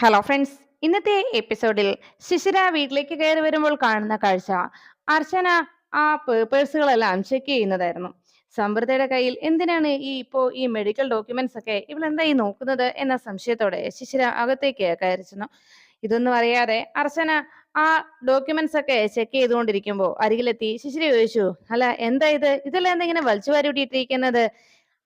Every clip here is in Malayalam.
ഹലോ ഫ്രണ്ട്സ് ഇന്നത്തെ എപ്പിസോഡിൽ ശിശിര വീട്ടിലേക്ക് കയറി വരുമ്പോൾ കാണുന്ന കാഴ്ച. അർച്ചന ആ പേപ്പേഴ്സുകളെല്ലാം ചെക്ക് ചെയ്യുന്നതായിരുന്നു. സമൃദ്ധയുടെ കയ്യിൽ എന്തിനാണ് ഈ ഇപ്പോ ഈ മെഡിക്കൽ ഡോക്യുമെന്റ്സ് ഒക്കെ ഇവളെന്താ ഈ നോക്കുന്നത് എന്ന സംശയത്തോടെ ശിശിര അകത്തേക്ക് കയറിച്ചെന്നു. ഇതൊന്നും അറിയാതെ അർച്ചന ആ ഡോക്യുമെന്റ്സ് ഒക്കെ ചെക്ക് ചെയ്തുകൊണ്ടിരിക്കുമ്പോൾ അരികിലെത്തി ശിശിര ചോദിച്ചു അല്ല എന്താ ഇത്? ഇതെല്ലാം എന്താ ഇങ്ങനെ വാരി ഇട്ടിരിക്കുന്നത്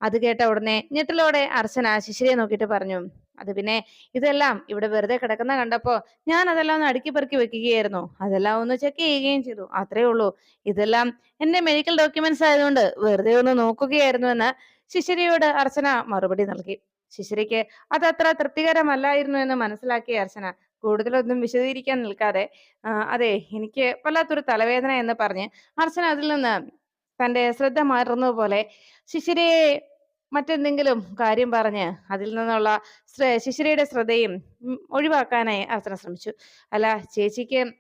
അത് കേട്ട ഉടനെ ഞെട്ടലോടെ അർച്ചന ശിശിരയെ നോക്കിയിട്ട് പറഞ്ഞു അത് പിന്നെ ഇതെല്ലാം ഇവിടെ വെറുതെ കിടക്കുന്ന കണ്ടപ്പോ ഞാൻ അതെല്ലാം ഒന്ന് അടുക്കി പെറുക്കി വെക്കുകയായിരുന്നു. അതെല്ലാം ഒന്ന് ചെക്ക് ചെയ്യുകയും ചെയ്തു. അത്രേ ഉള്ളൂ. ഇതെല്ലാം എന്റെ മെഡിക്കൽ ഡോക്യുമെന്റ്സ് ആയതുകൊണ്ട് വെറുതെ ഒന്ന് നോക്കുകയായിരുന്നു എന്ന് ശിശിരയോട് അർച്ചന മറുപടി നൽകി. ശിശിരയ്ക്ക് അത് അത്ര തൃപ്തികരമല്ലായിരുന്നു എന്ന് മനസ്സിലാക്കിയ അർച്ചന കൂടുതലൊന്നും വിശദീകരിക്കാൻ നിൽക്കാതെ അതെ എനിക്ക് വല്ലാത്തൊരു തലവേദന എന്ന് പറഞ്ഞ് അർച്ചന അതിൽ നിന്ന് തന്റെ ശ്രദ്ധ മാറുന്നതുപോലെ ശിശിരയെ മറ്റെന്തെങ്കിലും കാര്യം പറഞ്ഞ് അതിൽ നിന്നുള്ള ശ്ര- ശിശിരയുടെ ശ്രദ്ധയും ഒഴിവാക്കാനായി അർച്ചന ശ്രമിച്ചു. അല്ല ചേച്ചിക്ക്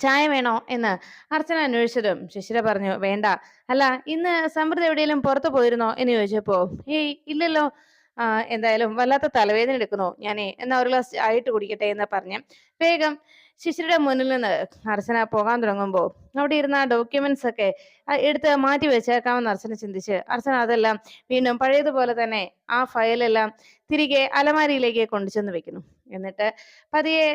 ചായ വേണോ എന്ന് അർച്ചന അന്വേഷിച്ചതും ശിശിര പറഞ്ഞു വേണ്ട. അല്ല ഇന്ന് സമൃദ്ധ എവിടെയെങ്കിലും പുറത്തു പോയിരുന്നോ? എന്ന് ചോദിച്ചപ്പോ ഏയ് ഇല്ലല്ലോ. എന്തായാലും വല്ലാത്ത തലവേദന എടുക്കുന്നു. ഞാനേ എന്നാ ഒരു ഗ്ലാസ് ആയിട്ട് കുടിക്കട്ടെ എന്ന് പറഞ്ഞ് വേഗം ശിശിരയുടെ മുന്നിൽ നിന്ന് അർച്ചന പോകാൻ തുടങ്ങുമ്പോൾ അവിടെ ഇരുന്ന ഡോക്യുമെന്റ്സ് ഒക്കെ എടുത്ത് മാറ്റി വെച്ചേക്കാമെന്ന് അർച്ചന ചിന്തിച്ച് അർച്ചന അതെല്ലാം വീണ്ടും പഴയതുപോലെ തന്നെ ആ ഫയലെല്ലാം തിരികെ അലമാരിയിലേക്ക് കൊണ്ടുചെന്ന് വെക്കുന്നു. എന്നിട്ട് പതിയെ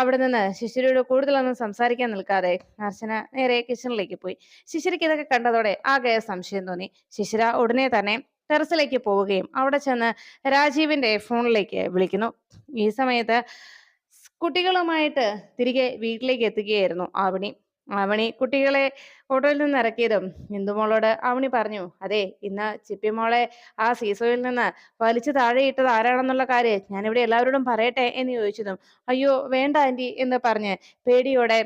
അവിടെ നിന്ന് ശിശിരയോട് കൂടുതലൊന്നും സംസാരിക്കാൻ നിൽക്കാതെ അർച്ചന നേരെ കിച്ചണിലേക്ക് പോയി. ശിശിരയ്ക്ക് ഇതൊക്കെ കണ്ടതോടെ ആകെ സംശയം തോന്നി. ശിശിര ഉടനെ തന്നെ ടെറസിലേക്ക് പോവുകയും അവിടെ ചെന്ന് രാജീവിന്റെ ഫോണിലേക്ക് വിളിക്കുന്നു. ഈ സമയത്ത് കുട്ടികളുമായിട്ട് തിരികെ വീട്ടിലേക്ക് എത്തുകയായിരുന്നു ആവണി. ആവണി കുട്ടികളെ ഓട്ടോയിൽ നിന്ന് ഇറക്കിയതും ഇന്ദുമോളോട് ആവണി പറഞ്ഞു അതെ ഇന്ന് ചിപ്പിമോളെ ആ സീസോയിൽ നിന്ന് വലിച്ചു താഴെയിട്ടത് ആരാണെന്നുള്ള കാര്യം ഞാനിവിടെ എല്ലാവരോടും പറയട്ടെ എന്ന് ചോദിച്ചതും അയ്യോ വേണ്ട ആന്റി എന്ന് പറഞ്ഞ് പേടിയോടെ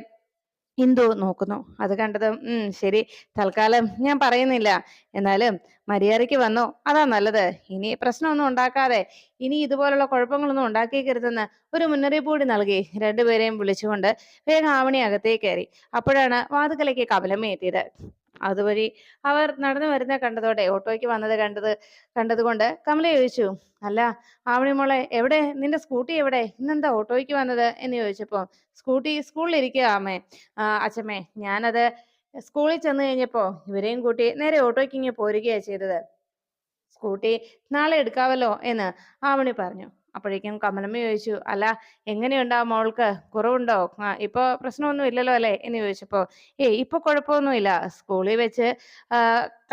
ഇന്ദു നോക്കുന്നു. അത് കണ്ടത് ഉം ശരി തൽക്കാലം ഞാൻ പറയുന്നില്ല. എന്നാലും മര്യാദയ്ക്ക് വന്നോ അതാ നല്ലത്. ഇനി പ്രശ്നമൊന്നും ഉണ്ടാക്കാതെ ഇനി ഇതുപോലുള്ള കുഴപ്പങ്ങളൊന്നും ഉണ്ടാക്കിക്കരുതെന്ന് ഒരു മുന്നറിയിപ്പ് കൂടി നൽകി രണ്ടുപേരെയും വിളിച്ചുകൊണ്ട് വേഗം ആവണി അകത്തേക്ക് കയറി. അപ്പോഴാണ് വാതുക്കലേക്ക് കമലമ്മ എത്തിയത്. അതുവഴി അവർ നടന്നു വരുന്ന കണ്ടതോടെ ഓട്ടോയ്ക്ക് വന്നത് കണ്ടത് കണ്ടതുകൊണ്ട് കമല ചോദിച്ചു അല്ല ആവണി മോളെ എവിടെ? നിന്റെ സ്കൂട്ടി എവിടെ? ഇന്നെന്താ ഓട്ടോയ്ക്ക് വന്നത്? എന്ന് ചോദിച്ചപ്പോ സ്കൂട്ടി സ്കൂളിൽ ഇരിക്കുക അമ്മേ അച്ഛമ്മേ ഞാനത് സ്കൂളിൽ ചെന്ന് കഴിഞ്ഞപ്പോ ഇവരെയും കൂട്ടി നേരെ ഓട്ടോയ്ക്ക് ഇങ്ങ് പോരുകയാ ചെയ്തത്. സ്കൂട്ടി നാളെ എടുക്കാവല്ലോ എന്ന് ആവണി പറഞ്ഞു. അപ്പോഴേക്കും കമലമ്മ ചോദിച്ചു അല്ല എങ്ങനെയുണ്ടാ മോൾക്ക്? കുറവുണ്ടോ? ആ ഇപ്പൊ പ്രശ്നമൊന്നും ഇല്ലല്ലോ അല്ലേ? എന്ന് ചോദിച്ചപ്പോ ഏയ് ഇപ്പൊ കുഴപ്പമൊന്നുമില്ല. സ്കൂളിൽ വെച്ച്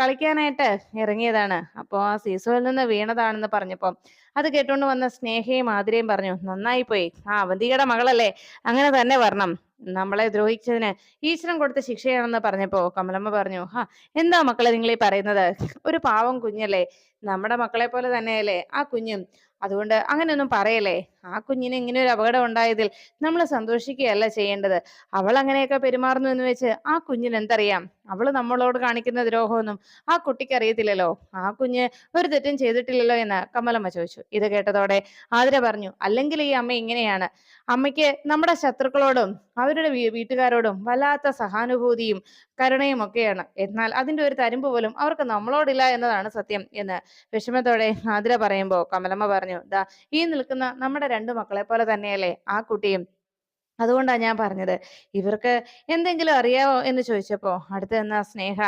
കളിക്കാനായിട്ട് ഇറങ്ങിയതാണ്. അപ്പോൾ ആ സീസോയിൽ നിന്ന് വീണതാണെന്ന് പറഞ്ഞപ്പോ അത് കേട്ടുകൊണ്ട് വന്ന സ്നേഹയും ആതിരയും പറഞ്ഞു നന്നായി പോയി ആ അവന്തികയുടെ മകളല്ലേ. അങ്ങനെ തന്നെ വരണം. നമ്മളെ ദ്രോഹിച്ചതിന് ഈശ്വരൻ കൊടുത്ത ശിക്ഷയാണെന്ന് പറഞ്ഞപ്പോ കമലമ്മ പറഞ്ഞു ഹാ എന്താ മക്കളെ നിങ്ങൾ ഈ പറയുന്നത്? ഒരു പാവം കുഞ്ഞല്ലേ. നമ്മുടെ മക്കളെ പോലെ തന്നെയല്ലേ ആ കുഞ്ഞും. അതുകൊണ്ട് അങ്ങനെയൊന്നും പറയല്ലേ? ആ കുഞ്ഞിന് ഇങ്ങനെ ഒരു അപകടം ഉണ്ടായതിൽ നമ്മൾ സന്തോഷിക്കുകയല്ല ചെയ്യേണ്ടത്. അവൾ അങ്ങനെയൊക്കെ പെരുമാറുന്നു എന്ന് വെച്ച് ആ കുഞ്ഞിന് എന്തറിയാം? അവൾ നമ്മളോട് കാണിക്കുന്ന ദ്രോഹമൊന്നും ആ കുട്ടിക്ക് അറിയത്തില്ലല്ലോ. ആ കുഞ്ഞ് ഒരു തെറ്റും ചെയ്തിട്ടില്ലല്ലോ എന്ന് കമലമ്മ ചോദിച്ചു. ഇത് കേട്ടതോടെ ആതിര പറഞ്ഞു അല്ലെങ്കിൽ ഈ അമ്മ ഇങ്ങനെയാണ്. അമ്മയ്ക്ക് നമ്മുടെ ശത്രുക്കളോടും അവരുടെ വീട്ടുകാരോടും വല്ലാത്ത സഹാനുഭൂതിയും കരുണയും ഒക്കെയാണ്. എന്നാൽ അതിന്റെ ഒരു തരുമ്പ് പോലും അവർക്ക് നമ്മളോടില്ല എന്നതാണ് സത്യം എന്ന് വിഷമത്തോടെ ആതിര പറയുമ്പോൾ കമലമ്മ പറഞ്ഞു ദാ ഈ നിൽക്കുന്ന നമ്മുടെ രണ്ടു മക്കളെ പോലെ തന്നെയല്ലേ ആ കുട്ടിയും? അതുകൊണ്ടാണ് ഞാൻ പറഞ്ഞത്. ഇവർക്ക് എന്തെങ്കിലും അറിയാവോ എന്ന് ചോദിച്ചപ്പോ അടുത്ത് സ്നേഹ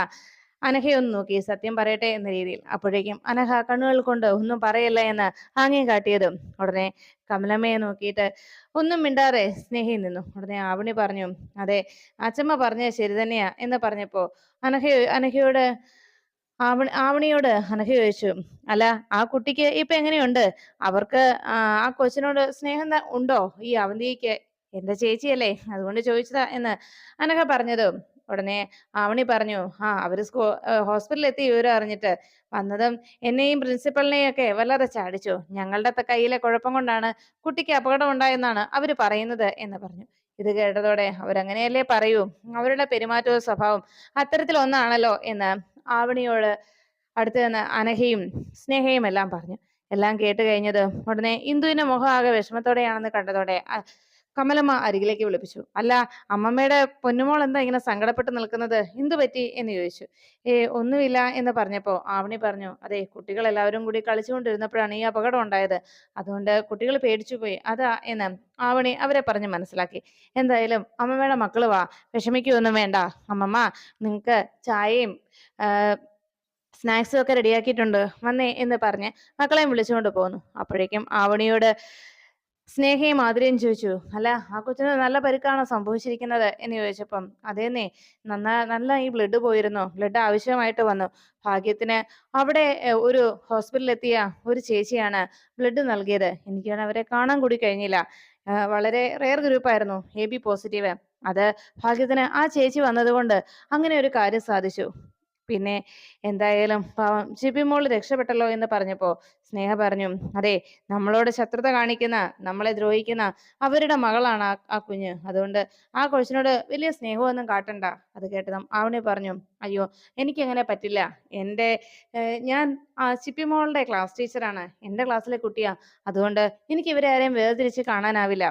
അനഘയൊന്ന് നോക്കി സത്യം പറയട്ടെ എന്ന രീതിയിൽ. അപ്പോഴേക്കും അനഘ കണ്ണുകൾ കൊണ്ട് ഒന്നും പറയല്ല എന്ന് ആംഗ്യം കാട്ടിയതും. ഉടനെ കമലമ്മയെ നോക്കിയിട്ട് ഒന്നും മിണ്ടാറെ സ്നേഹി നിന്നു. ഉടനെ ആവണി പറഞ്ഞു അതെ അച്ചമ്മ പറഞ്ഞത് ശരി തന്നെയാ എന്ന് പറഞ്ഞപ്പോ അനഘ അനഘയോട് ആവണി ആവണിയോട് അനഘ ചോദിച്ചു അല്ല ആ കുട്ടിക്ക് ഇപ്പൊ എങ്ങനെയുണ്ട്? അവർക്ക് ആ ആ കൊച്ചിനോട് സ്നേഹം ഉണ്ടോ? ഈ അവന്തിക്ക്? എന്റെ ചേച്ചിയല്ലേ? അതുകൊണ്ട് ചോദിച്ചതാ എന്ന് അനഘ പറഞ്ഞതും ഉടനെ ആവണി പറഞ്ഞു ആ അവർ സ്കൂ ഹോസ്പിറ്റലിൽ എത്തി വിവരം അറിഞ്ഞിട്ട് വന്നതും എന്നെയും പ്രിൻസിപ്പലിനെയും ഒക്കെ വല്ലാതെ ചാടിച്ചു. ഞങ്ങളുടെ കയ്യിലെ കുഴപ്പം കൊണ്ടാണ് കുട്ടിക്ക് അപകടം ഉണ്ടായെന്നാണ് അവർ പറയുന്നത് എന്ന് പറഞ്ഞു. ഇത് കേട്ടതോടെ അവരങ്ങനെയല്ലേ പറയൂ? അവരുടെ പെരുമാറ്റവും സ്വഭാവം അത്തരത്തിൽ ഒന്നാണല്ലോ എന്ന് ആവണിയോട് അടുത്ത് നിന്ന് അനഹയും സ്നേഹയും എല്ലാം പറഞ്ഞു. എല്ലാം കേട്ട് കഴിഞ്ഞത് ഉടനെ ഇന്ദുവിന്റെ മുഖം ആകെ വിഷമത്തോടെയാണെന്ന് കണ്ടതോടെ കമലമ്മ അരികിലേക്ക് വിളിപ്പിച്ചു. അല്ല അമ്മമ്മയുടെ പൊന്നുമോൾ എന്താ ഇങ്ങനെ സങ്കടപ്പെട്ട് നിൽക്കുന്നത്? എന്തു പറ്റി? എന്ന് ചോദിച്ചു. ഏ ഒന്നുമില്ല എന്ന് പറഞ്ഞപ്പോ ആവണി പറഞ്ഞു അതെ കുട്ടികൾ എല്ലാവരും കൂടി കളിച്ചുകൊണ്ടിരുന്നപ്പോഴാണ് ഈ അപകടം ഉണ്ടായത്. അതുകൊണ്ട് കുട്ടികൾ പേടിച്ചു പോയി. അതാ എന്ന് ആവണി അവരെ പറഞ്ഞ് മനസ്സിലാക്കി. എന്തായാലും അമ്മമ്മയുടെ മക്കൾ വാ. വിഷമിക്കൊന്നും വേണ്ട. അമ്മമ്മ നിങ്ങക്ക് ചായയും സ്നാക്സും ഒക്കെ റെഡിയാക്കിയിട്ടുണ്ട്. വന്നേ എന്ന് പറഞ്ഞ് മക്കളെയും വിളിച്ചുകൊണ്ട് പോന്നു. അപ്പോഴേക്കും ആവണിയോട് സ്നേഹയും മാധുര്യം ചോദിച്ചു. അല്ല ആ കൊച്ചിന് നല്ല പരുക്കാണോ സംഭവിച്ചിരിക്കുന്നത്? എന്ന് ചോദിച്ചപ്പം അതേന്നേ നന്നാ നല്ല ഈ ബ്ലഡ് പോയിരുന്നു. ബ്ലഡ് ആവശ്യമായിട്ട് വന്നു. ഭാഗ്യത്തിന് അവിടെ ഒരു ഹോസ്പിറ്റലിൽ എത്തിയ ഒരു ചേച്ചിയാണ് ബ്ലഡ് നൽകിയത്. എനിക്കാണ് അവരെ കാണാൻ കൂടി കഴിഞ്ഞില്ല. വളരെ റെയർ ഗ്രൂപ്പായിരുന്നു എ ബി പോസിറ്റീവ് അത് ഭാഗ്യത്തിന് ആ ചേച്ചി വന്നതുകൊണ്ട് അങ്ങനെ ഒരു കാര്യം സാധിച്ചു. പിന്നെ എന്തായാലും പാവം മോൾ രക്ഷപ്പെട്ടല്ലോ എന്ന് പറഞ്ഞപ്പോ സ്നേഹ പറഞ്ഞു അതെ നമ്മളോട് ശത്രുത കാണിക്കുന്ന നമ്മളെ ദ്രോഹിക്കുന്ന അവരുടെ മകളാണ് ആ ആ കുഞ്ഞ്. അതുകൊണ്ട് ആ കൊച്ചിനോട് വലിയ സ്നേഹമൊന്നും കാട്ടണ്ട. അത് കേട്ടതും ആവണി പറഞ്ഞു അയ്യോ എനിക്കങ്ങനെ പറ്റില്ല. എന്റെ ഞാൻ ആ ചിപ്പി മോളുടെ ക്ലാസ് ടീച്ചറാണ്. എന്റെ ക്ലാസ്സിലെ കുട്ടിയാ. അതുകൊണ്ട് എനിക്ക് ഇവരെ ആരെയും വേർതിരിച്ച് കാണാനാവില്ല.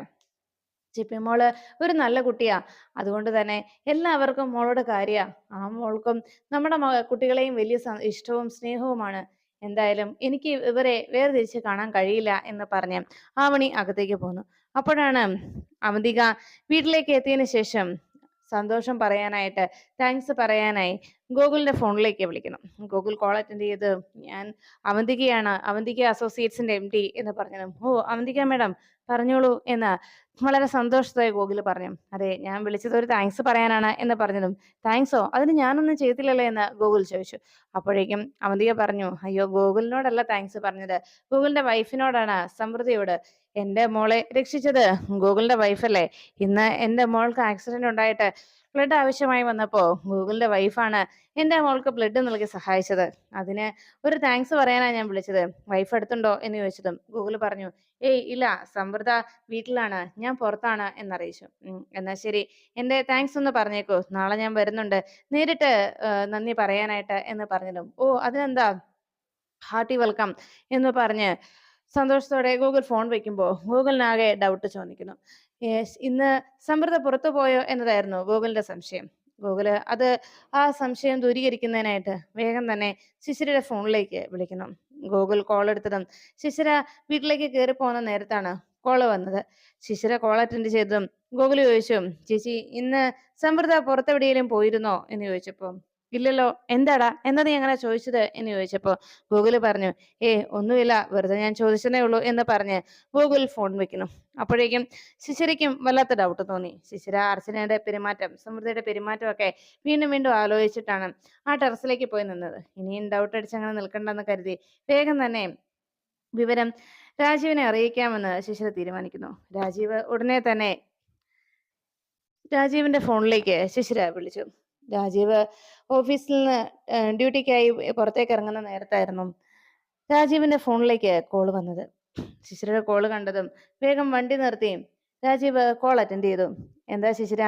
ചിപ്പി മോൾ ഒരു നല്ല കുട്ടിയാ. അതുകൊണ്ട് തന്നെ എല്ലാവർക്കും മോളുടെ കാര്യാ. ആ മോൾക്കും നമ്മുടെ കുട്ടികളെയും വലിയ ഇഷ്ടവും സ്നേഹവുമാണ്. എന്തായാലും എനിക്ക് ഇവരെ വേർതിരിച്ച് കാണാൻ കഴിയില്ല എന്ന് പറഞ്ഞ് ആവണി അകത്തേക്ക് പോന്നു. അപ്പോഴാണ് അവന്തിക വീട്ടിലേക്ക് എത്തിയതിനു ശേഷം സന്തോഷം പറയാനായിട്ട് താങ്ക്സ് പറയാനായി. ഗൂഗിളിന്റെ ഫോണിലേക്ക് വിളിക്കണം. ഗൂഗിൾ കോൾ അറ്റൻഡ് ചെയ്ത് ഞാൻ അവന്തികയാണ് അവന്തിക അസോസിയേറ്റ്സിന്റെ എം ഡി എന്ന് പറഞ്ഞു ഓ അവന്തിക മാഡം പറഞ്ഞോളൂ എന്ന് വളരെ സന്തോഷത്തോടെ ഗൂഗിൾ പറഞ്ഞു. അതെ ഞാൻ വിളിച്ചത് ഒരു താങ്ക്സ് പറയാനാണ് എന്ന് പറഞ്ഞതും താങ്ക്സോ അതിന് ഞാനൊന്നും ചെയ്തില്ലല്ലോ എന്ന് ഗൂഗിൾ ചോദിച്ചു. അപ്പോഴേക്കും അവന്തിക പറഞ്ഞു അയ്യോ ഗൂഗിളിനോടല്ല താങ്ക്സ് പറഞ്ഞത്. ഗൂഗിളിന്റെ വൈഫിനോടാണ് സമൃദ്ധിയോട്. എന്റെ മോളെ രക്ഷിച്ചത്. ഗൂഗിളിന്റെ വൈഫല്ലേ ഇന്ന് എന്റെ മോൾക്ക് ആക്സിഡന്റ് ഉണ്ടായിട്ട് ബ്ലഡ് ആവശ്യമായി വന്നപ്പോ ഗൂഗിളിന്റെ വൈഫാണ് എന്റെ മോൾക്ക് ബ്ലഡ് നൽകി സഹായിച്ചത്. അതിന് ഒരു താങ്ക്സ് പറയാനാണ് ഞാൻ വിളിച്ചത്. വൈഫ് അടുത്തുണ്ടോ എന്ന് ചോദിച്ചതും ഗൂഗിൾ പറഞ്ഞു ഏയ് ഇല്ല സമൃദ്ധ വീട്ടിലാണ് ഞാൻ പുറത്താണ് എന്നറിയിച്ചു. എന്നാ ശരി എന്റെ താങ്ക്സ് ഒന്ന് പറഞ്ഞേക്കൂ. നാളെ ഞാൻ വരുന്നുണ്ട്. നേരിട്ട് നന്ദി പറയാനായിട്ട് എന്ന് പറഞ്ഞതും ഓ അതിനെന്താ? ഹാർട്ടി വെൽക്കം എന്ന് പറഞ്ഞ് സന്തോഷത്തോടെ ഗൂഗിൾ ഫോൺ വയ്ക്കുമ്പോൾ ഗൂഗിളിനാകെ ഡൗട്ട് ചോദിക്കുന്നു. ഇന്ന് സമൃദ്ധ പുറത്തു പോയോ എന്നതായിരുന്നു ഗൂഗിളിന്റെ സംശയം. ഗൂഗിൾ അത് ആ സംശയം ദൂരീകരിക്കുന്നതിനായിട്ട് വേഗം തന്നെ ശിശിരയുടെ ഫോണിലേക്ക് വിളിക്കുന്നു. ഗൂഗിൾ കോൾ എടുത്തതും ശിശിര വീട്ടിലേക്ക് കയറി പോകുന്ന നേരത്താണ് കോൾ വന്നത്. ശിശിര കോൾ അറ്റൻഡ് ചെയ്തതും ഗൂഗിൾ ചോദിച്ചു ചേച്ചി ഇന്ന് സമൃദ്ധ പുറത്തെവിടെയെങ്കിലും പോയിരുന്നോ? എന്ന് ചോദിച്ചപ്പോൾ ഇല്ലല്ലോ എന്താടാ? എന്താ നീ അങ്ങനെ ചോദിച്ചത്? എന്ന് ചോദിച്ചപ്പോൾ ഗൂഗിൾ പറഞ്ഞു ഏ ഒന്നുമില്ല വെറുതെ ഞാൻ ചോദിച്ചതേ ഉള്ളൂ എന്ന് പറഞ്ഞ് ഗൂഗിൾ ഫോൺ വെക്കുന്നു. അപ്പോഴേക്കും ശിശിരയ്ക്കും വല്ലാത്ത ഡൗട്ട് തോന്നി. ശിശിര അർച്ചനയുടെ പെരുമാറ്റം സമൃദ്ധിയുടെ പെരുമാറ്റമൊക്കെ വീണ്ടും വീണ്ടും ആലോചിച്ചിട്ടാണ് ആ ടെറസിലേക്ക് പോയി നിന്നത്. ഇനിയും ഡൗട്ട് അടിച്ച് അങ്ങനെ നിൽക്കണ്ടെന്ന് കരുതി വേഗം തന്നെ വിവരം രാജീവിനെ അറിയിക്കാമെന്ന് ശിശിര തീരുമാനിക്കുന്നു. രാജീവ് ഉടനെ തന്നെ രാജീവിന്റെ ഫോണിലേക്ക് ശിശിര വിളിച്ചു. രാജീവ് ഓഫീസിൽ നിന്ന് ഡ്യൂട്ടിക്കായി പുറത്തേക്ക് ഇറങ്ങുന്ന നേരത്തായിരുന്നു രാജീവിന്റെ ഫോണിലേക്ക് കോൾ വന്നത്. ശിശിരയുടെ കോൾ കണ്ടതും വേഗം വണ്ടി നിർത്തി രാജീവ് കോൾ അറ്റൻഡ് ചെയ്തു. എന്താ ശിശിര?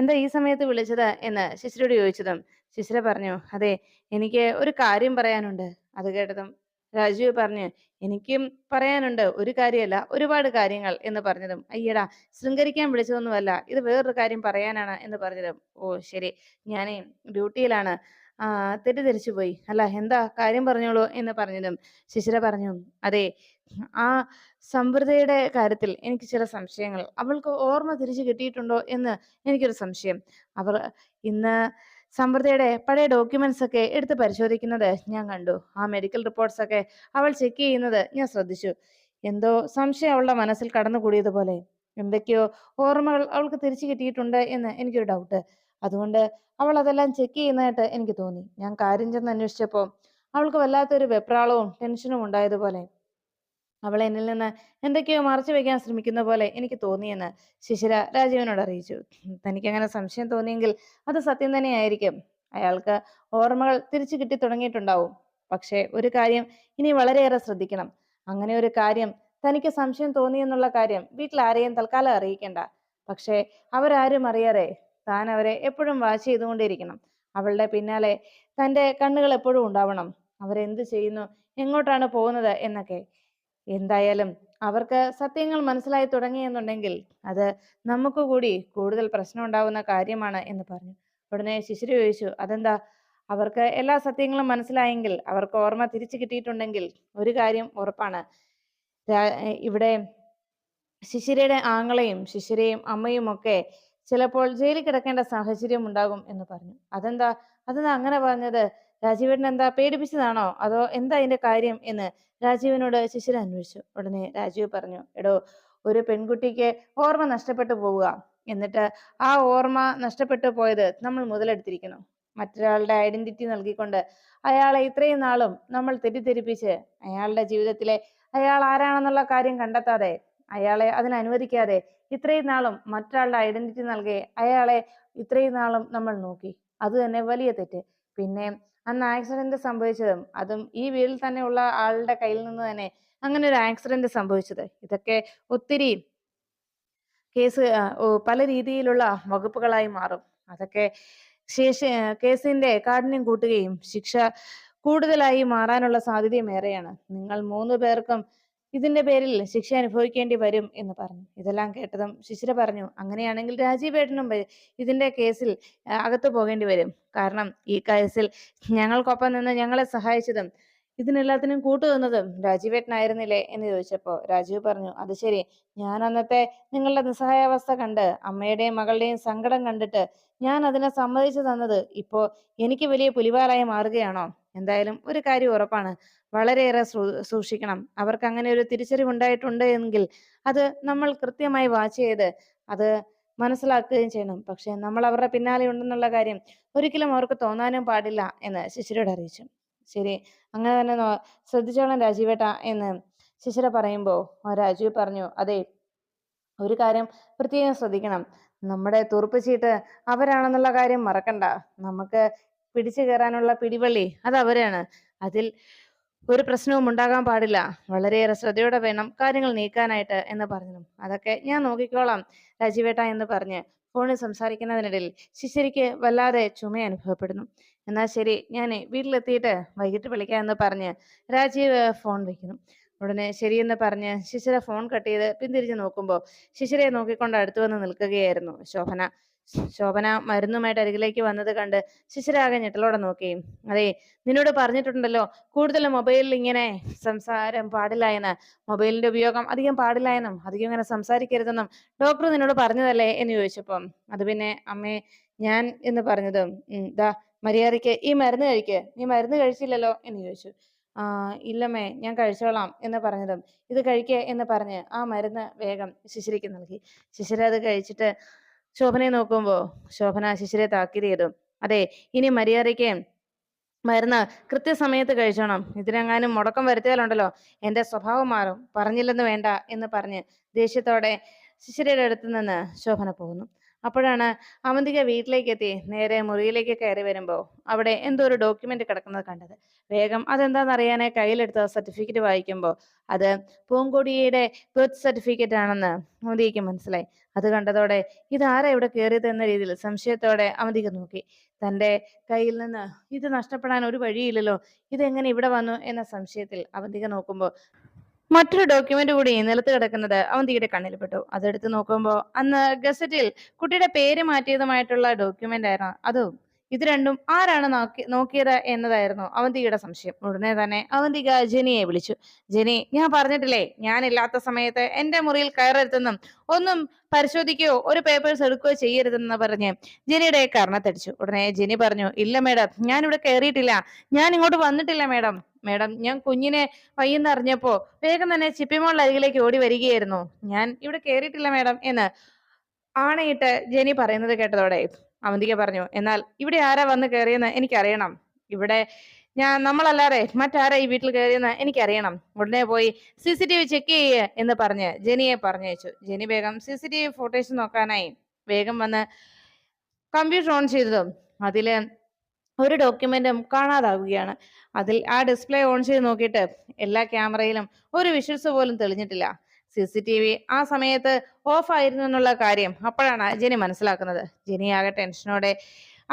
എന്താ ഈ സമയത്ത് വിളിച്ചത്? എന്ന് ശിശിരയോട് ചോദിച്ചതും ശിശിര പറഞ്ഞു അതെ എനിക്ക് ഒരു കാര്യം പറയാനുണ്ട്. അത് കേട്ടതും രാജീവ് പറഞ്ഞു എനിക്കും പറയാനുണ്ട് ഒരു കാര്യമല്ല ഒരുപാട് കാര്യങ്ങൾ എന്ന് പറഞ്ഞതും. അയ്യടാ ശൃംഗരിക്കാൻ വിളിച്ചതൊന്നുമല്ല ഇത് വേറൊരു കാര്യം പറയാനാണ് എന്ന് പറഞ്ഞതും. ഓ ശരി. ഞാനേ ഡ്യൂട്ടിയിലാണ്. ആ തെറ്റിദ്ധരിച്ചു പോയി. അല്ല എന്താ കാര്യം പറഞ്ഞോളൂ എന്ന് പറഞ്ഞതും ശിശിര പറഞ്ഞു. അതെ ആ സമൃദ്ധയുടെ കാര്യത്തിൽ എനിക്ക് ചില സംശയങ്ങൾ. അവൾക്ക് ഓർമ്മ തിരിച്ചു കിട്ടിയിട്ടുണ്ടോ എന്ന് എനിക്കൊരു സംശയം. അവർ ഇന്ന് സമൃദ്ധയുടെ പഴയ ഡോക്യുമെന്റ്സ് ഒക്കെ എടുത്ത് പരിശോധിക്കുന്നത് ഞാൻ കണ്ടു. ആ മെഡിക്കൽ റിപ്പോർട്ട്സ് ഒക്കെ അവൾ ചെക്ക് ചെയ്യുന്നത് ഞാൻ ശ്രദ്ധിച്ചു. എന്തോ സംശയം അവളുടെ മനസ്സിൽ കടന്നുകൂടിയതുപോലെ. എന്തൊക്കെയോ ഓർമ്മകൾ അവൾക്ക് തിരിച്ചു കിട്ടിയിട്ടുണ്ട് എന്ന് എനിക്കൊരു ഡൗട്ട് അതുകൊണ്ട് അവൾ അതെല്ലാം ചെക്ക് ചെയ്യുന്നതായിട്ട് എനിക്ക് തോന്നി. ഞാൻ കാര്യം ചെന്ന് അന്വേഷിച്ചപ്പോൾ അവൾക്ക് വല്ലാത്തൊരു വെപ്രാളവും ടെൻഷനും ഉണ്ടായതുപോലെ. അവൾ എന്നിൽ നിന്ന് എന്തൊക്കെയോ മറച്ചു വയ്ക്കാൻ ശ്രമിക്കുന്ന പോലെ എനിക്ക് തോന്നിയെന്ന് ശിശിര രാജീവനോട് അറിയിച്ചു. തനിക്ക് അങ്ങനെ സംശയം തോന്നിയെങ്കിൽ അത് സത്യം തന്നെയായിരിക്കും. അയാൾക്ക് ഓർമ്മകൾ തിരിച്ചു കിട്ടി തുടങ്ങിയിട്ടുണ്ടാവും. പക്ഷേ ഒരു കാര്യം ഇനി വളരെയേറെ ശ്രദ്ധിക്കണം. അങ്ങനെ ഒരു കാര്യം തനിക്ക് സംശയം തോന്നിയെന്നുള്ള കാര്യം വീട്ടിൽ ആരെയും തൽക്കാലം അറിയിക്കേണ്ട. പക്ഷേ അവരാരും അറിയാതെ താൻ അവരെ എപ്പോഴും വാച്ച് ചെയ്തുകൊണ്ടിരിക്കണം അവളുടെ പിന്നാലെ തന്റെ കണ്ണുകൾ എപ്പോഴും ഉണ്ടാവണം. അവരെന്ത് ചെയ്യുന്നു? എങ്ങോട്ടാണ് പോകുന്നത് എന്നൊക്കെ എന്തായാലും അവർക്ക് സത്യങ്ങൾ മനസ്സിലായി തുടങ്ങിയെന്നുണ്ടെങ്കിൽ അത് നമുക്ക് കൂടി കൂടുതൽ പ്രശ്നം ഉണ്ടാവുന്ന കാര്യമാണ് എന്ന് പറഞ്ഞു. ഉടനെ ശിശിര ചോദിച്ചു അതെന്താ? അവർക്ക് എല്ലാ സത്യങ്ങളും മനസ്സിലായെങ്കിൽ അവർക്ക് ഓർമ്മ തിരിച്ചു കിട്ടിയിട്ടുണ്ടെങ്കിൽ ഒരു കാര്യം ഉറപ്പാണ്. ഇവിടെ ശിശിരയുടെ ആങ്ങളെയും ശിശിരയും അമ്മയും ഒക്കെ ചിലപ്പോൾ ജയിലിൽ കിടക്കേണ്ട സാഹചര്യം ഉണ്ടാകും എന്ന് പറഞ്ഞു. അതെന്താ? അതെന്താ അങ്ങനെ പറഞ്ഞത്? രാജീവേട്ടൻ എന്താ പേടിപ്പിച്ചതാണോ? അതോ എന്താ അതിന്റെ കാര്യം എന്ന് രാജീവനോട് ശിശിര അന്വേഷിച്ചു. ഉടനെ രാജീവ് പറഞ്ഞു എടോ ഒരു പെൺകുട്ടിക്ക് ഓർമ്മ നഷ്ടപ്പെട്ടു പോവുക. എന്നിട്ട് ആ ഓർമ്മ നഷ്ടപ്പെട്ടു പോയത് നമ്മൾ മുതലെടുത്തിരിക്കുന്നു. മറ്റൊരാളുടെ ഐഡന്റിറ്റി നൽകിക്കൊണ്ട് അയാളെ ഇത്രയും നാളും നമ്മൾ തെറ്റിദ്ധരിപ്പിച്ച് അയാളുടെ ജീവിതത്തിലെ അയാൾ ആരാണെന്നുള്ള കാര്യം കണ്ടെത്താതെ അയാളെ അതിന് അനുവദിക്കാതെ ഇത്രയും നാളും മറ്റൊരാളുടെ ഐഡന്റിറ്റി നൽകി അയാളെ ഇത്രയും നാളും നമ്മൾ നോക്കി. അത് തന്നെ വലിയ തെറ്റ്. പിന്നെ അന്ന് ആക്സിഡന്റ് സംഭവിച്ചതും അതും ഈ വീട്ടിൽ തന്നെ ഉള്ള ആളുടെ കയ്യിൽ നിന്ന് തന്നെ അങ്ങനെ ഒരു ആക്സിഡന്റ് സംഭവിച്ചത്. ഇതൊക്കെ ഒത്തിരി കേസ് പല രീതിയിലുള്ള വകുപ്പുകളായി മാറും. അതൊക്കെ ശേഷ കേസിന്റെ കാഠിന്യം കൂട്ടുകയും ശിക്ഷ കൂടുതലായി മാറാനുള്ള സാധ്യതയും ഏറെയാണ്. നിങ്ങൾ മൂന്ന് പേർക്കും ഇതിന്റെ പേരിൽ ശിക്ഷ അനുഭവിക്കേണ്ടി വരും എന്ന് പറഞ്ഞു. ഇതെല്ലാം കേട്ടതും ശിശിര പറഞ്ഞു അങ്ങനെയാണെങ്കിൽ രാജീവേട്ടനും ഇതിന്റെ കേസിൽ അകത്തു പോകേണ്ടി വരും. കാരണം ഈ കേസിൽ ഞങ്ങൾക്കൊപ്പം നിന്ന് ഞങ്ങളെ സഹായിച്ചതും ഇതിനെല്ലാത്തിനും കൂട്ടുനിന്നതും രാജീവേട്ടനായിരുന്നില്ലേ? എന്ന് ചോദിച്ചപ്പോ രാജീവ് പറഞ്ഞു അത് ശരി. ഞാൻ അന്നത്തെ നിങ്ങളുടെ നിസ്സഹായാവസ്ഥ കണ്ട് അമ്മയുടെയും മകളുടെയും സങ്കടം കണ്ടിട്ട് ഞാൻ അതിനെ സമ്മതിച്ചു തന്നത് ഇപ്പോ എനിക്ക് വലിയ പുലിവാലായി മാറുകയാണോ? എന്തായാലും ഒരു കാര്യം ഉറപ്പാണ്. വളരെയേറെ സൂക്ഷിക്കണം. അവർക്ക് അങ്ങനെ ഒരു തിരിച്ചറിവുണ്ടായിട്ടുണ്ട് എങ്കിൽ അത് നമ്മൾ കൃത്യമായി വാച്ച് ചെയ്ത് അത് മനസ്സിലാക്കുകയും ചെയ്യണം. പക്ഷെ നമ്മൾ അവരുടെ പിന്നാലെ ഉണ്ടെന്നുള്ള കാര്യം ഒരിക്കലും അവർക്ക് തോന്നാനും പാടില്ല എന്ന് ശിശിരോട് അറിയിച്ചു. ശരി അങ്ങനെ തന്നെ ശ്രദ്ധിച്ചോളാം രാജീവേട്ട എന്ന് ശിശിര പറയുമ്പോ ആ രാജീവ് പറഞ്ഞു അതെ ഒരു കാര്യം പ്രത്യേകം ശ്രദ്ധിക്കണം. നമ്മുടെ തുറുപ്പ് ചീട്ട് അവരാണെന്നുള്ള കാര്യം മറക്കണ്ട. നമുക്ക് പിടിച്ചു കയറാനുള്ള പിടിവള്ളി അത് അവരാണ്. അതിൽ ഒരു പ്രശ്നവും ഉണ്ടാകാൻ പാടില്ല. വളരെയേറെ ശ്രദ്ധയോടെ വേണം കാര്യങ്ങൾ നീക്കാനായിട്ട് എന്ന് പറഞ്ഞു അതൊക്കെ ഞാൻ നോക്കിക്കോളാം രാജീവേട്ട എന്ന് പറഞ്ഞ് ഫോണിൽ സംസാരിക്കുന്നതിനിടയിൽ ശിശിരിക്ക് വല്ലാതെ ചുമ അനുഭവപ്പെടുന്നു. എന്നാൽ ശരി ഞാൻ വീട്ടിലെത്തിയിട്ട് വൈകിട്ട് വിളിക്കാം എന്ന് പറഞ്ഞ് രാജീവ് ഫോൺ വയ്ക്കുന്നു. ഉടനെ ശരിയെന്ന് പറഞ്ഞ് ശിശിര ഫോൺ കട്ട് ചെയ്ത് പിന്തിരിഞ്ഞ് നോക്കുമ്പോൾ ശിശിരയെ നോക്കിക്കൊണ്ട് അടുത്തു വന്ന് നിൽക്കുകയായിരുന്നു ശോഭന. ശോഭന മരുന്നുമായിട്ട് അരികിലേക്ക് വന്നത് കണ്ട് ശിശിരാകെ ഞെട്ടലോടെ നോക്കി. അതെ നിന്നോട് പറഞ്ഞിട്ടുണ്ടല്ലോ കൂടുതൽ മൊബൈലിൽ ഇങ്ങനെ സംസാരം പാടില്ല എന്ന്. മൊബൈലിന്റെ ഉപയോഗം അധികം പാടില്ല എന്നും അധികം ഇങ്ങനെ സംസാരിക്കരുതെന്നും ഡോക്ടർ നിന്നോട് പറഞ്ഞതല്ലേ എന്ന് ചോദിച്ചപ്പം അത് പിന്നെ അമ്മേ ഞാൻ എന്ന് പറഞ്ഞതും ദാ മര്യാദയ്ക്ക് ഈ മരുന്ന് കഴിക്ക് നീ മരുന്ന് കഴിച്ചില്ലല്ലോ എന്ന് ചോദിച്ചു. ആ ഇല്ലമ്മേ ഞാൻ കഴിച്ചോളാം എന്ന് പറഞ്ഞതും ഇത് കഴിക്കേ എന്ന് പറഞ്ഞ് ആ മരുന്ന് വേഗം ശിശിരയ്ക്ക് നൽകി. ശിശിര അത് കഴിച്ചിട്ട് ശോഭനയെ നോക്കുമ്പോ ശോഭന ശിശിരെ താക്കീത് ചെയ്തു. അതെ ഇനി മര്യാദയ്ക്ക് മരുന്ന് കൃത്യസമയത്ത് കഴിച്ചോണം. ഇതിനെങ്ങാനും മുടക്കം വരുത്തിയാലുണ്ടല്ലോ. എന്റെ സ്വഭാവം മാറും. പറഞ്ഞില്ലെന്ന് വേണ്ട എന്ന് പറഞ്ഞ് ദേഷ്യത്തോടെ ശിശിരയുടെ അടുത്ത് നിന്ന് ശോഭന പോകുന്നു. അപ്പോഴാണ് അവന്തിക വീട്ടിലേക്ക് എത്തി നേരെ മുറിയിലേക്ക് കയറി വരുമ്പോൾ അവിടെ എന്തോ ഒരു ഡോക്യുമെന്റ് കിടക്കുന്നത് കണ്ടത്. വേഗം അതെന്താണെന്ന് അറിയാനായി കയ്യിലെടുത്ത സർട്ടിഫിക്കറ്റ് വായിക്കുമ്പോൾ അത് പൂങ്കൊടിയുടെ ബർത്ത് സർട്ടിഫിക്കറ്റ് ആണെന്ന് അവന്തികയ്ക്ക് മനസ്സിലായി. അത് കണ്ടതോടെ ഇതാരാ ഇവിടെ കയറിയത് എന്ന രീതിയിൽ സംശയത്തോടെ അവന്തിക നോക്കി. തന്റെ കയ്യിൽ നിന്ന് ഇത് നഷ്ടപ്പെടാൻ ഒരു വഴിയില്ലല്ലോ ഇതെങ്ങനെ ഇവിടെ വന്നു എന്ന സംശയത്തിൽ അവന്തിക നോക്കുമ്പോൾ മറ്റൊരു ഡോക്യുമെന്റ് കൂടി നിലത്ത് കിടക്കുന്നത് അവന്തിയുടെ കണ്ണിൽപ്പെട്ടു അതെടുത്ത് നോക്കുമ്പോൾ അന്ന് ഗസറ്റിൽ കുട്ടിയുടെ പേര് മാറ്റിയതുമായിട്ടുള്ള ഡോക്യുമെന്റ് ആയിരുന്നു. അതും ഇത് രണ്ടും ആരാണ് നോക്കി നോക്കിയത് എന്നതായിരുന്നു അവന്തികയുടെ സംശയം. ഉടനെ തന്നെ അവന്തിക ജനിയെ വിളിച്ചു. ജനി ഞാൻ പറഞ്ഞിട്ടില്ലേ ഞാനില്ലാത്ത സമയത്ത് എന്റെ മുറിയിൽ കയറരുതെന്നും ഒന്നും പരിശോധിക്കുകയോ ഒരു പേപ്പേഴ്സ് എടുക്കുകയോ ചെയ്യരുതെന്ന് പറഞ്ഞ് ജനിയുടെ കർണത്തടിച്ചു ഉടനെ ജനി പറഞ്ഞു ഇല്ല മേഡം ഞാൻ ഇവിടെ കയറിയിട്ടില്ല. ഞാൻ ഇങ്ങോട്ട് വന്നിട്ടില്ല മേഡം. മേഡം ഞാൻ കുഞ്ഞിനെ വയ്യെന്ന് അറിഞ്ഞപ്പോ വേഗം തന്നെ ചിപ്പിമോളുടെ അരികിലേക്ക് ഓടി വരികയായിരുന്നു. ഞാൻ ഇവിടെ കയറിയിട്ടില്ല മേഡം എന്ന് ആണയിട്ട് ജനി പറയുന്നത് കേട്ടതോടെ അവന്തിക പറഞ്ഞു എന്നാൽ ഇവിടെ ആരാ വന്ന് കയറിയെന്ന് എനിക്കറിയണം. ഇവിടെ ഞാൻ നമ്മളല്ലാതെ മറ്റാരാ ഈ വീട്ടിൽ കയറിയെന്ന് എനിക്കറിയണം. ഉടനെ പോയി C C T V check ചെയ്യേ എന്ന് പറഞ്ഞ് ജെനിയെ പറഞ്ഞയച്ചു. ജെനി വേഗം C C T V photos നോക്കാനായി വേഗം വന്ന് കമ്പ്യൂട്ടർ ഓൺ ചെയ്തു. അതിൽ ഒരു ഡോക്യുമെന്റും കാണാതാവുകയാണ്. അതിൽ ആ ഡിസ്പ്ലേ ഓൺ ചെയ്ത് നോക്കിയിട്ട് എല്ലാ ക്യാമറയിലും ഒരു വിഷ്വൽസ് പോലും തെളിഞ്ഞിട്ടില്ല. സി സി ടി വി ആ സമയത്ത് ഓഫ് ആയിരുന്നു എന്നുള്ള കാര്യം അപ്പോഴാണ് ജെനി മനസ്സിലാക്കുന്നത്. ജെനി ആകെ ടെൻഷനോടെ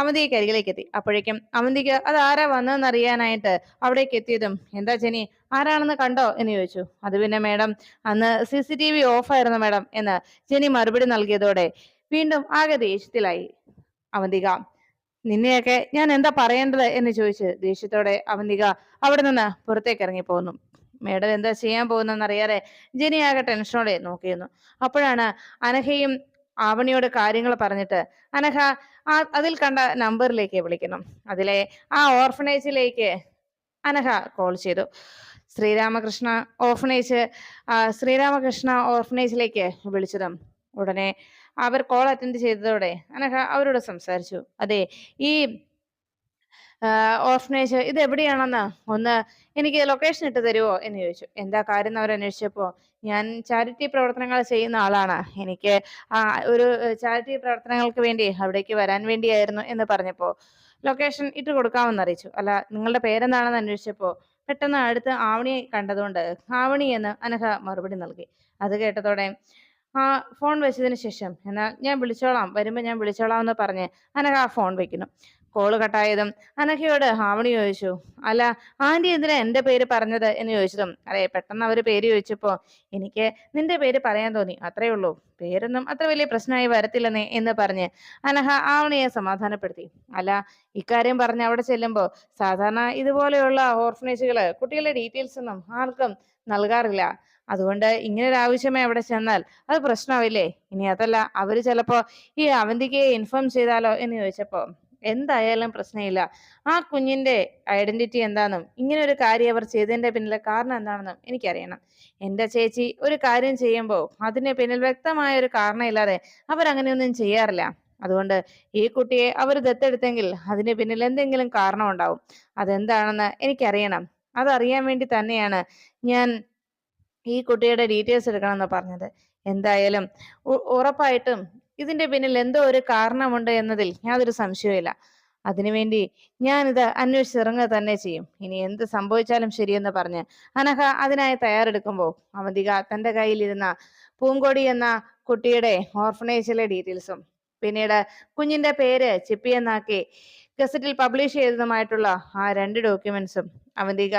അവന്തിക്ക് അരികിലേക്ക് എത്തി അപ്പോഴേക്കും അവന്തിക്ക് അത് ആരാ വന്നതെന്ന് അറിയാനായിട്ട് അവിടേക്ക് എത്തിയതും? എന്താ ജെനി ആരാണെന്ന് കണ്ടോ? എന്ന് ചോദിച്ചു. അത് പിന്നെ മേഡം അന്ന് സി സി ടി വി ഓഫായിരുന്നു മേഡം എന്ന് ജെനി മറുപടി നൽകിയതോടെ വീണ്ടും ആകെ ദേഷ്യത്തിലായി. അവന്തിക നിന്നെയൊക്കെ ഞാൻ എന്താ പറയേണ്ടത്? എന്ന് ചോദിച്ച് ദേഷ്യത്തോടെ അവന്തിക അവിടെ നിന്ന് പുറത്തേക്ക് ഇറങ്ങി പോകുന്നു മേഡം എന്താ ചെയ്യാൻ പോകുന്നതെന്ന് അറിയാതെ ജെനി ആകെ ടെൻഷനോടെ നോക്കിയിരുന്നു. അപ്പോഴാണ് അനഘയും ആവണിയോട് കാര്യങ്ങൾ പറഞ്ഞിട്ട് അനഘ ആ അതിൽ കണ്ട നമ്പറിലേക്ക് വിളിക്കുന്നു. അതിലെ ആ ഓർഫനേജിലേക്ക് അനഘ കോൾ ചെയ്തു. ശ്രീരാമകൃഷ്ണ ഓർഫനേജ് ശ്രീരാമകൃഷ്ണ ഓർഫനേജിലേക്ക് വിളിച്ചതും ഉടനെ അവർ കോൾ അറ്റൻഡ് ചെയ്തതോടെ അനഘ അവരോട് സംസാരിച്ചു. അതെ ഈ ഓർഫനേജ് ഇത് എവിടെയാണെന്ന് ഒന്ന് എനിക്ക് ലൊക്കേഷൻ ഇട്ട് തരുമോ എന്ന് ചോദിച്ചു. എന്താ കാര്യം എന്ന് അവർ അന്വേഷിച്ചപ്പോ ഞാൻ ചാരിറ്റി പ്രവർത്തനങ്ങൾ ചെയ്യുന്ന ആളാണ്. എനിക്ക് ഒരു ചാരിറ്റി പ്രവർത്തനങ്ങൾക്ക് വേണ്ടി അവിടേക്ക് വരാൻ വേണ്ടിയായിരുന്നു എന്ന് പറഞ്ഞപ്പോൾ ലൊക്കേഷൻ ഇട്ട് കൊടുക്കാമെന്ന് അറിയിച്ചു. അല്ല നിങ്ങളുടെ പേരെന്താണെന്ന് അന്വേഷിച്ചപ്പോൾ പെട്ടെന്ന് അടുത്ത് ആവണി കണ്ടതുകൊണ്ട് ആവണി എന്ന് അനഘ മറുപടി നൽകി. അത് കേട്ടതോടെ ആ ഫോൺ വെച്ചതിന് ശേഷം എന്നാൽ ഞാൻ വിളിച്ചോളാം വരുമ്പോൾ ഞാൻ വിളിച്ചോളാം എന്ന് പറഞ്ഞ് അനഘ ആ ഫോൺ വെക്കുന്നു. കോൾ കട്ടായതും അനഘയോട് ഹാവണി ചോദിച്ചു അല്ല ആന്റി എന്തിനാ എന്റെ പേര് പറഞ്ഞത്? എന്ന് ചോദിച്ചതും അതെ പെട്ടെന്ന് അവർ പേര് ചോദിച്ചപ്പോ എനിക്ക് നിന്റെ പേര് പറയാൻ തോന്നി അത്രേ ഉള്ളൂ. പേരൊന്നും അത്ര വലിയ പ്രശ്നമായി വരത്തില്ലെന്നേ എന്ന് പറഞ്ഞ് അനഹ ആവണിയെ സമാധാനപ്പെടുത്തി. അല്ല ഇക്കാര്യം പറഞ്ഞ് അവിടെ ചെല്ലുമ്പോ സാധാരണ ഇതുപോലെയുള്ള ഓർഫനേജുകൾ കുട്ടികളുടെ ഡീറ്റെയിൽസ് ഒന്നും ആർക്കും നൽകാറില്ല. അതുകൊണ്ട് ഇങ്ങനെ ഒരു ആവശ്യമേ അവിടെ ചെന്നാൽ അത് പ്രശ്നമാവില്ലേ? ഇനി അതല്ല അവർ ചിലപ്പോ ഈ അവന്തികയെ ഇൻഫോം ചെയ്താലോ? എന്ന് ചോദിച്ചപ്പോ എന്തായാലും പ്രശ്നമില്ല. ആ കുഞ്ഞിന്റെ ഐഡന്റിറ്റി എന്താണെന്നും ഇങ്ങനെ ഒരു കാര്യം അവർ ചെയ്തതിന്റെ പിന്നിലെ കാരണം എന്താണെന്നും എനിക്കറിയണം. എന്റെ ചേച്ചി ഒരു കാര്യം ചെയ്യുമ്പോൾ അതിന് പിന്നിൽ വ്യക്തമായ ഒരു കാരണം ഇല്ലാതെ അവർ അങ്ങനെയൊന്നും ചെയ്യാറില്ല. അതുകൊണ്ട് ഈ കുട്ടിയെ അവർ ദത്തെടുത്തെങ്കിൽ അതിന് പിന്നിൽ എന്തെങ്കിലും കാരണം ഉണ്ടാവും. അതെന്താണെന്ന് എനിക്കറിയണം. അതറിയാൻ വേണ്ടി തന്നെയാണ് ഞാൻ ഈ കുട്ടിയുടെ ഡീറ്റെയിൽസ് എടുക്കണമെന്ന് പറഞ്ഞത്. എന്തായാലും ഉറപ്പായിട്ടും ഇതിന്റെ പിന്നിൽ എന്തോ ഒരു കാരണമുണ്ട് എന്നതിൽ യാതൊരു സംശയവുമില്ല. അതിനുവേണ്ടി ഞാനിത് അന്വേഷിച്ചിറങ്ങുക തന്നെ ചെയ്യും. ഇനി എന്ത് സംഭവിച്ചാലും ശരിയെന്ന് പറഞ്ഞ് അനഹ അതിനായി തയ്യാറെടുക്കുമ്പോൾ അവന്തിക തന്റെ കയ്യിലിരുന്ന പൂങ്കോടി എന്ന കുട്ടിയുടെ ഓർഫനേജിലെ ഡീറ്റെയിൽസും പിന്നീട് കുഞ്ഞിന്റെ പേര് ചിപ്പി എന്നാക്കി ഗസറ്റിൽ പബ്ലിഷ് ചെയ്തതുമായിട്ടുള്ള ആ രണ്ട് ഡോക്യുമെന്റ്സും അവന്തിക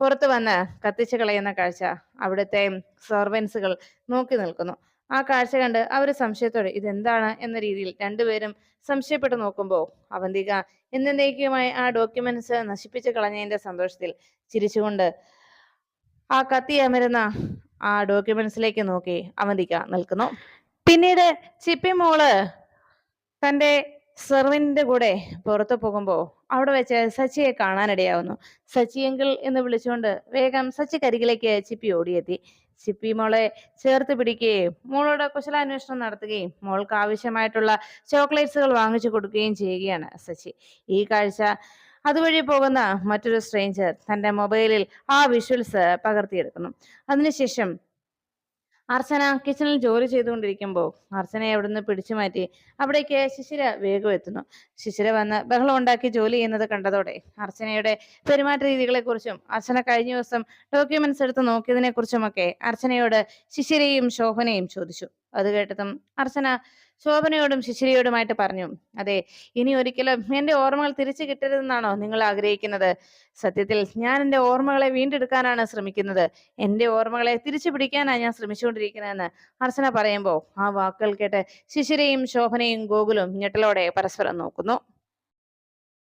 പുറത്തു വന്ന് കത്തിച്ചു കളയുന്ന കാഴ്ച അവിടുത്തെ സർവൻസുകൾ നോക്കി നിൽക്കുന്നു. ആ കാഴ്ച കണ്ട് അവർ സംശയത്തോടെ ഇതെന്താണ്? എന്ന രീതിയിൽ രണ്ടുപേരും സംശയപ്പെട്ട് നോക്കുമ്പോൾ അവന്തിക എന്നേക്കുമായി ആ ഡോക്യുമെന്റ്സ് നശിപ്പിച്ചു കളഞ്ഞതിന്റെ സന്തോഷത്തിൽ ചിരിച്ചുകൊണ്ട് ആ കത്തി അമരുന്ന ആ ഡോക്യുമെന്റ്സിലേക്ക് നോക്കി അവന്തിക നിൽക്കുന്നു. പിന്നീട് ചിപ്പി മോൾ തന്റെ സെർവിന്റെ കൂടെ പുറത്തു പോകുമ്പോൾ അവിടെ വെച്ച് സച്ചിയെ കാണാനിടയാവുന്നു. സച്ചിയെങ്കിൽ എന്ന് വിളിച്ചുകൊണ്ട് വേഗം സച്ചി കരികിലേക്ക് ചിപ്പി ഓടിയെത്തി. ചിപ്പി മോളെ ചേർത്ത് പിടിക്കുകയും മോളോട് കുശലാന്വേഷണം നടത്തുകയും മോൾക്ക് ആവശ്യമായിട്ടുള്ള ചോക്ലേറ്റ്സുകൾ വാങ്ങിച്ചു കൊടുക്കുകയും ചെയ്യുകയാണ് സച്ചി. ഈ കാഴ്ച അതുവഴി പോകുന്ന മറ്റൊരു സ്ട്രേഞ്ചർ തന്റെ മൊബൈലിൽ ആ വിഷ്വൽസ് പകർത്തിയെടുക്കുന്നു. അതിനുശേഷം അർച്ചന കിച്ചണിൽ ജോലി ചെയ്തുകൊണ്ടിരിക്കുമ്പോൾ അർച്ചനയെ അവിടുന്ന് പിടിച്ചു മാറ്റി അവിടേക്ക് ശിശിര വേഗം എത്തുന്നു. ശിശിര വന്ന് ബഹളം ഉണ്ടാക്കി ജോലി ചെയ്യുന്നത് കണ്ടതോടെ അർച്ചനയുടെ പെരുമാറ്റ രീതികളെക്കുറിച്ചും അർച്ചന കഴിഞ്ഞ ദിവസം ഡോക്യുമെന്റ്സ് എടുത്ത് നോക്കിയതിനെ കുറിച്ചുമൊക്കെ അർച്ചനയോട് ശിശിരയും ശോഭനയും ചോദിച്ചു. അത് കേട്ടതും അർച്ചന ശോഭനയോടും ശിശിരിയോടുമായിട്ട് പറഞ്ഞു അതെ ഇനി ഒരിക്കലും എന്റെ ഓർമ്മകൾ തിരിച്ചു കിട്ടരുതെന്നാണോ നിങ്ങൾ ആഗ്രഹിക്കുന്നത്? സത്യത്തിൽ ഞാൻ എന്റെ ഓർമ്മകളെ വീണ്ടെടുക്കാനാണ് ശ്രമിക്കുന്നത്. എന്റെ ഓർമ്മകളെ തിരിച്ചു പിടിക്കാനാണ് ഞാൻ ശ്രമിച്ചുകൊണ്ടിരിക്കുന്നതെന്ന് അർച്ചന പറയുമ്പോൾ ആ വാക്കുകൾ കേട്ട് ശിശിരയും ശോഭനയും ഗോകുലും ഞെട്ടലോടെ പരസ്പരം നോക്കുന്നു.